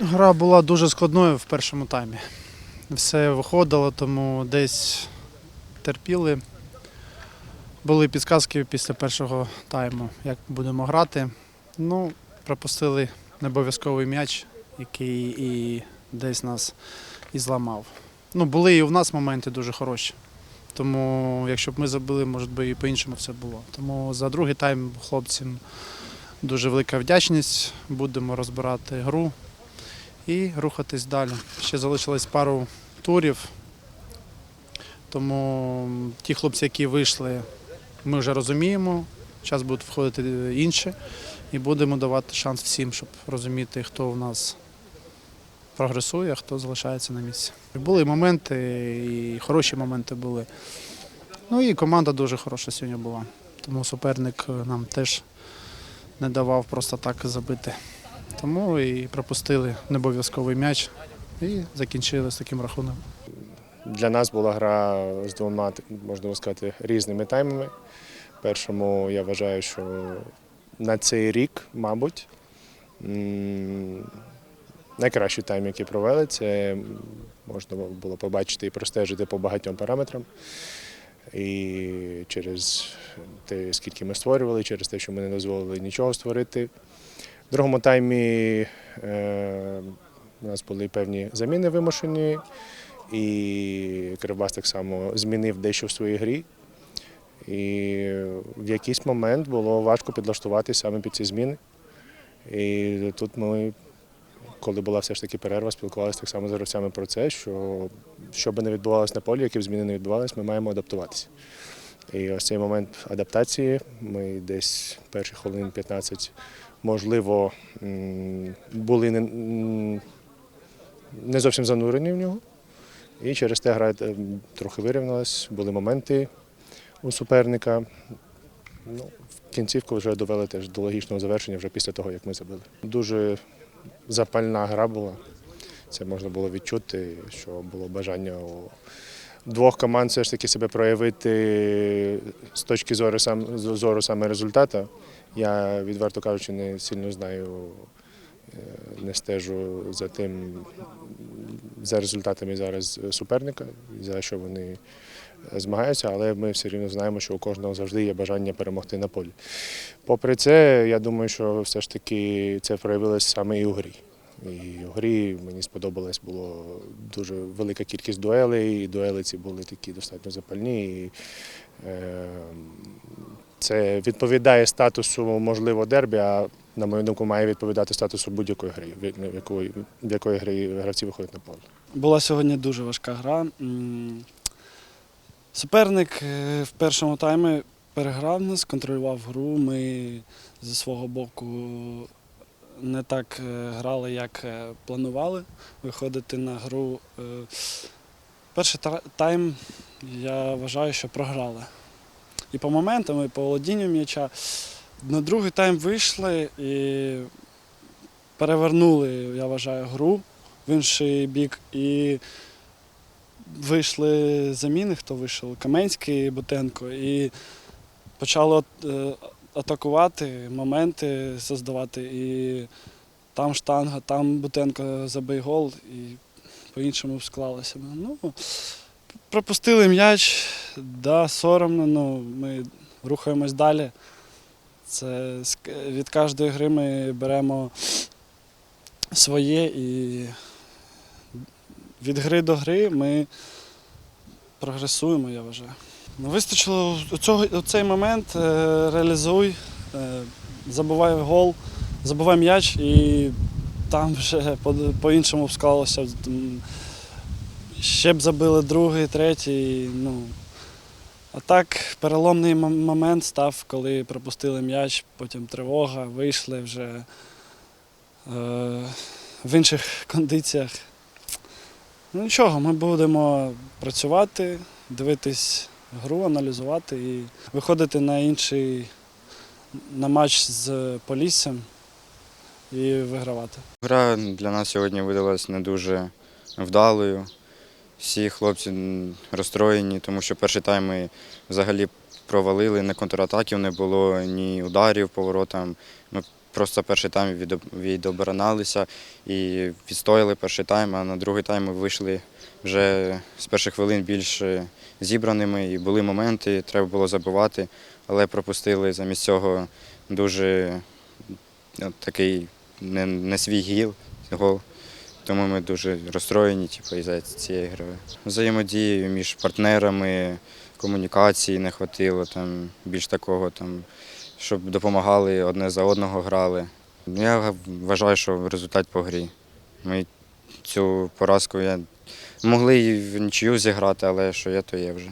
Гра була дуже складною в першому таймі. Все виходило, тому десь терпіли. Були підказки після першого тайму, як будемо грати. Ну, пропустили необов'язковий м'яч, який і десь нас і зламав. Ну, були і у нас моменти дуже хороші. Тому, якщо б ми забили, може би і по-іншому все було. Тому за другий тайм хлопцям дуже велика вдячність. Будемо розбирати гру і рухатись далі. Ще залишилось пару турів. Тому ті хлопці, які вийшли, ми вже розуміємо. Зараз будуть входити інші, і будемо давати шанс всім, щоб розуміти, хто у нас прогресує, а хто залишається на місці. Були моменти, і хороші моменти були. Ну і команда дуже хороша сьогодні була. Тому суперник нам теж не давав просто так забити. Тому і пропустили необов'язковий м'яч і закінчили з таким рахунком. Для нас була гра з двома, можна сказати, різними таймами. Першому я вважаю, що на цей рік, мабуть, найкращий тайм, який провели, це можна було побачити і простежити по багатьом параметрам. І через те, скільки ми створювали, через те, що ми не дозволили нічого створити. В другому таймі е, у нас були певні заміни вимушені. І Кривбас так само змінив дещо в своїй грі. І в якийсь момент було важко підлаштуватися саме під ці зміни. І тут ми, коли була все ж таки перерва, спілкувалися так само з гравцями про це, що що би не відбувалося на полі, які б зміни не відбувалися, ми маємо адаптуватися. І ось цей момент адаптації, ми десь перші хвилин 15, можливо, були не, не зовсім занурені в нього. І через те гра е, трохи вирівнялась, були моменти у суперника. Ну, кінцівку вже довели теж до логічного завершення вже після того, як ми забили. Дуже запальна гра була. Це можна було відчути, що було бажання у двох команд все ж таки себе проявити з точки зору, сам, зору саме результату. Я, відверто кажучи, не сильно знаю, е, не стежу за тим, за результатами зараз суперника, за що вони змагаються, але ми все рівно знаємо, що у кожного завжди є бажання перемогти на полі. Попри це, я думаю, що все ж таки це проявилось саме і у грі. І у грі мені сподобалось, було дуже велика кількість дуелей, і дуели ці були такі достатньо запальні. І, е, це відповідає статусу, можливо, дербі, а на мою думку, має відповідати статусу будь-якої гри, в в якої, в якої гри гравці виходять на поле. Була сьогодні дуже важка гра. Суперник е, в першому таймі переграв нас, контролював гру. Ми зі свого боку не так е, грали, як е, планували виходити на гру. Перший тайм я вважаю, що програли. І по моментам, і по володінню м'яча. На другий тайм вийшли і перевернули, я вважаю, гру в інший бік. І вийшли заміни, хто вийшов, Каменський, Бутенко, і почали е, атакувати, моменти создавати. І там штанга, там Бутенко забий гол, і по-іншому склалося. Ну, пропустили м'яч, да, соромно, ну, ми рухаємось далі. Це від кожної гри ми беремо своє і від гри до гри ми прогресуємо, я вважаю. Ну, Вистачило у цей момент е, реалізуй, е, забувай гол, забувай м'яч і там вже по- по-іншому склалося. Ще б забили другий, третій. Ну. А так, переломний момент став, коли пропустили м'яч, потім тривога, вийшли вже е, в інших кондиціях. Ну нічого, ми будемо працювати, дивитись гру, аналізувати і виходити на інший на матч з Поліссям і вигравати. Гра для нас сьогодні видалась не дуже вдалою. Всі хлопці розстроєні, тому що перший тайм ми взагалі провалили, ні контратаків не було, ні ударів по воротам. Ми просто перший тайм відоб- відобороналися і відстояли перший тайм, а на другий тайм ми вийшли вже з перших хвилин більш е, зібраними. І були моменти, треба було забивати, але пропустили замість цього дуже е, такий не, не свій гіл, гол. Тому ми дуже розстроєні типу, із цієї гри. Взаємодії між партнерами, комунікації не вистачило, більш такого, там, щоб допомагали одне за одного грали. Я вважаю, що результат по грі. Ми цю поразку я могли і в нічию зіграти, але що є, то є вже.